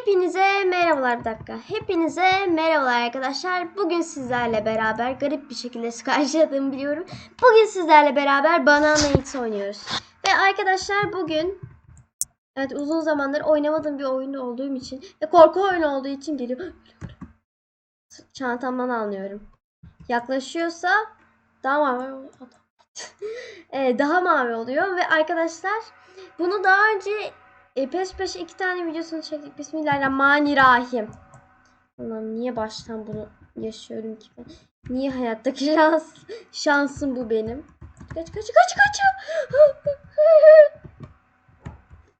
Hepinize merhabalar bir dakika. Hepinize merhabalar arkadaşlar. Bugün sizlerle beraber garip bir şekilde karşıladığımı biliyorum. Bugün sizlerle beraber Banana X oynuyoruz. Ve arkadaşlar bugün Evet uzun zamandır oynamadığım bir oyun olduğum için ve korku oyunu olduğu için geliyor. Çantamdan anlıyorum. Yaklaşıyorsa daha mavi Ee, daha mavi oluyor ve arkadaşlar bunu daha önce e, peş peşe iki tane videosunu çektik. Bismillahirrahmanirrahim. Ulan niye baştan bunu yaşıyorum ki ben? Niye hayattaki şans şansım bu benim? Kaç kaç kaç kaç.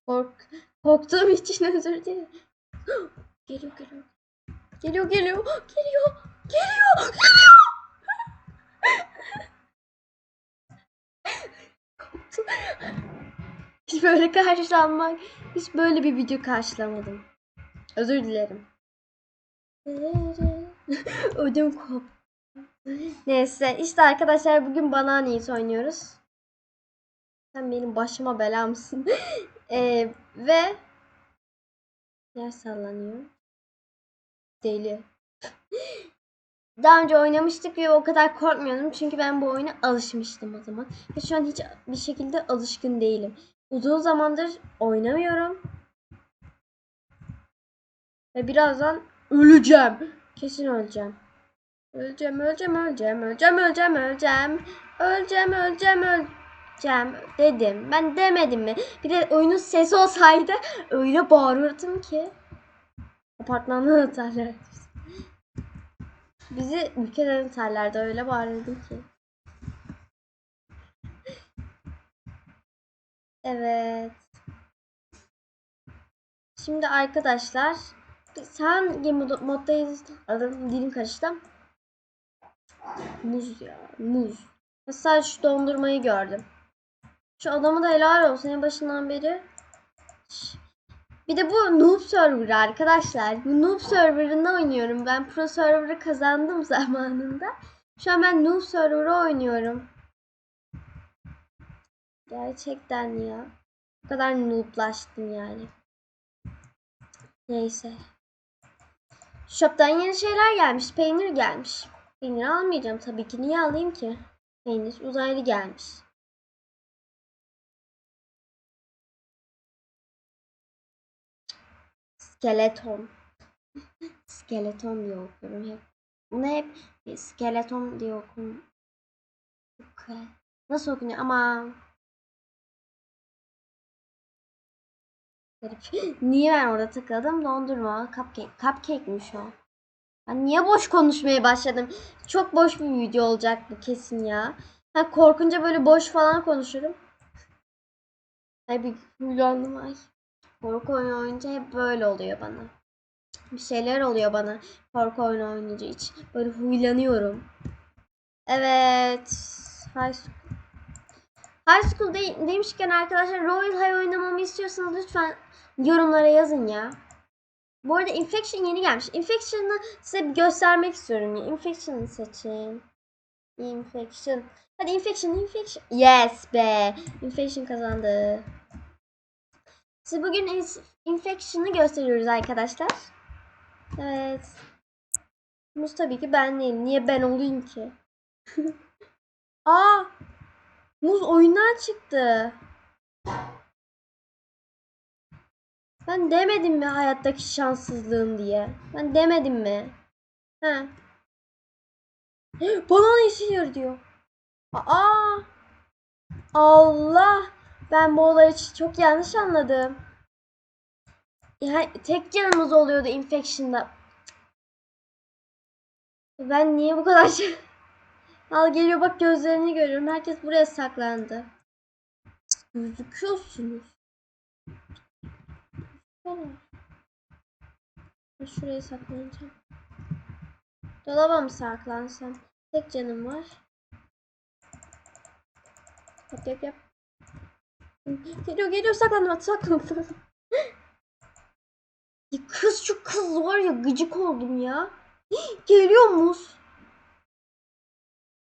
Kork korktuğum için özür dilerim. Geliyor geliyor. Geliyor geliyor. Geliyor. Geliyor. Geliyor. Korktum. Böyle karşılanmak, hiç böyle bir video karşılamadım. Özür dilerim. Ödüm koptu. Neyse işte arkadaşlar bugün Bananeyiz oynuyoruz. Sen benim başıma belamsın. Ee, ve yer sallanıyor. Deli. Daha önce oynamıştık ve o kadar korkmuyordum çünkü ben bu oyuna alışmıştım o zaman. Ve şu an hiç bir şekilde alışkın değilim. Uzun zamandır oynamıyorum. Ve birazdan öleceğim. Kesin öleceğim. Öleceğim, öleceğim, öleceğim, öleceğim, öleceğim, öleceğim. Öleceğim, öleceğim, öleceğim dedim. Ben demedim mi? Bir de oyunun sesi olsaydı öyle bağırırdım ki. Apartmandan atarlar. Bizi ülkeden atarlardı öyle bağırırdım ki. Evet. Şimdi arkadaşlar hangi mod moddayız? Adım dilim karıştı. Muz ya muz. Mesela şu dondurmayı gördüm. Şu adamı da helal olsun en başından beri. Bir de bu noob server arkadaşlar. Bu noob serverında oynuyorum. Ben pro server'ı kazandım zamanında. Şu an ben noob server'ı oynuyorum. Gerçekten ya. Bu kadar nooblaştım yani. Neyse. Shop'tan yeni şeyler gelmiş. Peynir gelmiş. Peynir almayacağım tabii ki. Niye alayım ki? Peynir uzaylı gelmiş. Skeleton. Skeleton diye okuyorum hep. Bunu hep skeleton diye okuyorum. Okay. Nasıl okunuyor ama Garip. Niye ben orada tıkladım? Dondurma, cupcake. Cupcake'miş o. Ben niye boş konuşmaya başladım? Çok boş bir video olacak bu kesin ya. Ha korkunca böyle boş falan konuşurum. Ay bir huylandım ay. Korku oyunu oynayınca hep böyle oluyor bana. Bir şeyler oluyor bana korku oyunu oynayınca hiç. Böyle huylanıyorum. Evet. High School. High School de demişken arkadaşlar Royal High oynamamı istiyorsanız lütfen yorumlara yazın ya. Bu arada Infection yeni gelmiş. Infection'ı size göstermek istiyorum ya. Infection'ı seçin. Infection. Hadi Infection, Infection. Yes be. Infection kazandı. Size bugün Infection'ı gösteriyoruz arkadaşlar. Evet. Muz tabii ki ben değilim. Niye ben olayım ki? Aa! Muz oyundan çıktı. Ben demedim mi hayattaki şanssızlığım diye? Ben demedim mi? He. Bana işiyor diyor. Aa! Allah! Ben bu olayı çok yanlış anladım. Yani tek canımız oluyordu infection'da. Ben niye bu kadar şey... Al geliyor bak gözlerini görüyorum. Herkes buraya saklandı. Gözüküyorsunuz. Ben şuraya saklanacağım. Dolaba mı saklansam? Tek canım var. Yap yap yap. Geliyor geliyor saklanma saklanma. ya kız şu kız var ya gıcık oldum ya. Geliyor muz.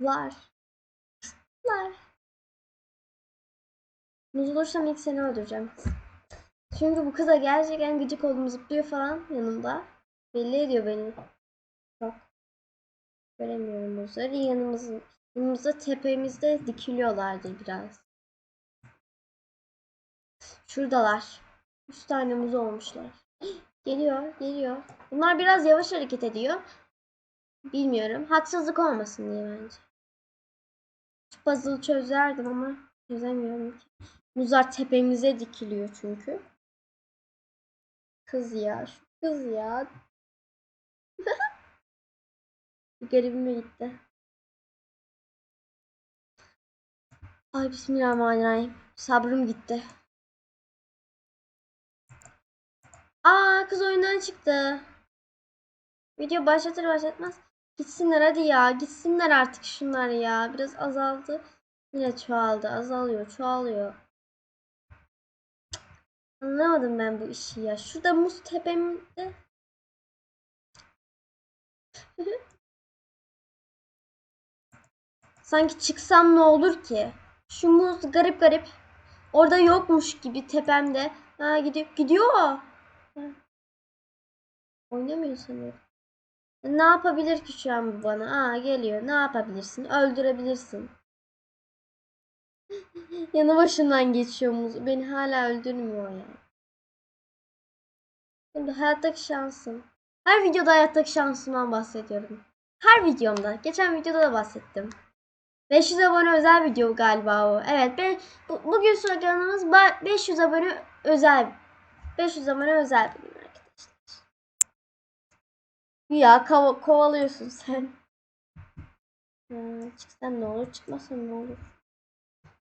Var. Var. Muz olursam ilk seni öldüreceğim. Çünkü bu kıza gerçekten gıcık oldum zıplıyor falan yanımda. Belli ediyor beni. Çok. Göremiyorum muzları. Yanımızın, yanımızda tepemizde dikiliyorlardı biraz. Şuradalar. Üç tane muz olmuşlar. Geliyor, geliyor. Bunlar biraz yavaş hareket ediyor. Bilmiyorum. Haksızlık olmasın diye bence. Şu puzzle'ı çözerdim ama çözemiyorum ki. Muzlar tepemize dikiliyor çünkü. Kız ya. Şu kız ya. Garibime gitti. Ay bismillahirrahmanirrahim. Sabrım gitti. Aa kız oyundan çıktı. Video başlatır başlatmaz. Gitsinler hadi ya. Gitsinler artık şunlar ya. Biraz azaldı. Yine çoğaldı. Azalıyor. Çoğalıyor. Anlamadım ben bu işi ya. Şurada muz tepemde. Sanki çıksam ne olur ki? Şu muz garip garip. Orada yokmuş gibi tepemde. Ha gidiyor. Gidiyor. Oynamıyor sanıyorum. Ne yapabilir ki şu an bu bana? Aa geliyor. Ne yapabilirsin? Öldürebilirsin. Yanı başından geçiyor muz. Beni hala öldürmüyor ya. Şimdi hayattaki şansım. Her videoda hayattaki şansımdan bahsediyorum. Her videomda. Geçen videoda da bahsettim. 500 abone özel video galiba o. Evet ben bu, bugün sloganımız ba- 500 abone özel. 500 abone özel bugün arkadaşlar. Ya kova- kovalıyorsun sen. Hmm, çıksam ne olur, çıkmasam ne olur.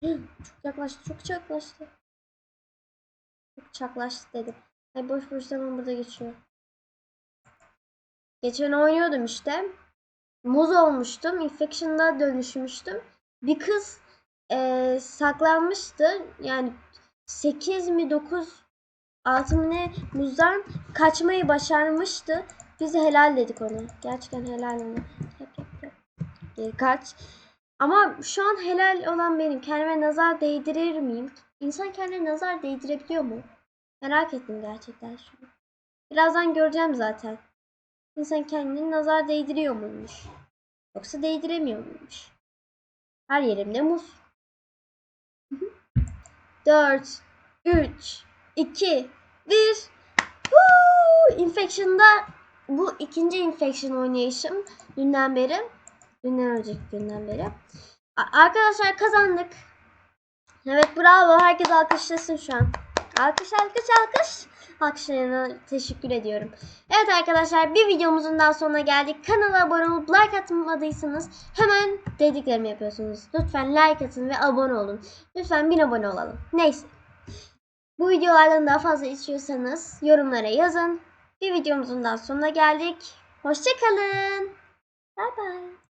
Çok yaklaştı, çok yaklaştı. Çok yaklaştı dedim. Ay boş boş zaman burada geçiyor. Geçen oynuyordum işte. Muz olmuştum. Infection'da dönüşmüştüm. Bir kız eee, saklanmıştı. Yani 8 mi 9 6 mı ne muzdan kaçmayı başarmıştı. Biz helal dedik ona. Gerçekten helal ona. Geri kaç. Ama şu an helal olan benim. Kendime nazar değdirir miyim? İnsan kendine nazar değdirebiliyor mu? Merak ettim gerçekten şu an. Birazdan göreceğim zaten. İnsan kendini nazar değdiriyor muymuş? Yoksa değdiremiyor muymuş? Her yerimde muz. 4, 3, 2, 1. Woo! Infection'da bu ikinci infection oynayışım dünden beri. Dünden önceki günden beri. Arkadaşlar kazandık. Evet bravo. Herkes alkışlasın şu an. Alkış alkış alkış. Alkışlarına teşekkür ediyorum. Evet arkadaşlar bir videomuzun daha sonuna geldik. Kanala abone olup like atmadıysanız hemen dediklerimi yapıyorsunuz. Lütfen like atın ve abone olun. Lütfen 1000 abone olalım. Neyse. Bu videolardan daha fazla istiyorsanız yorumlara yazın. Bir videomuzun daha sonuna geldik. Hoşçakalın. Bye bye.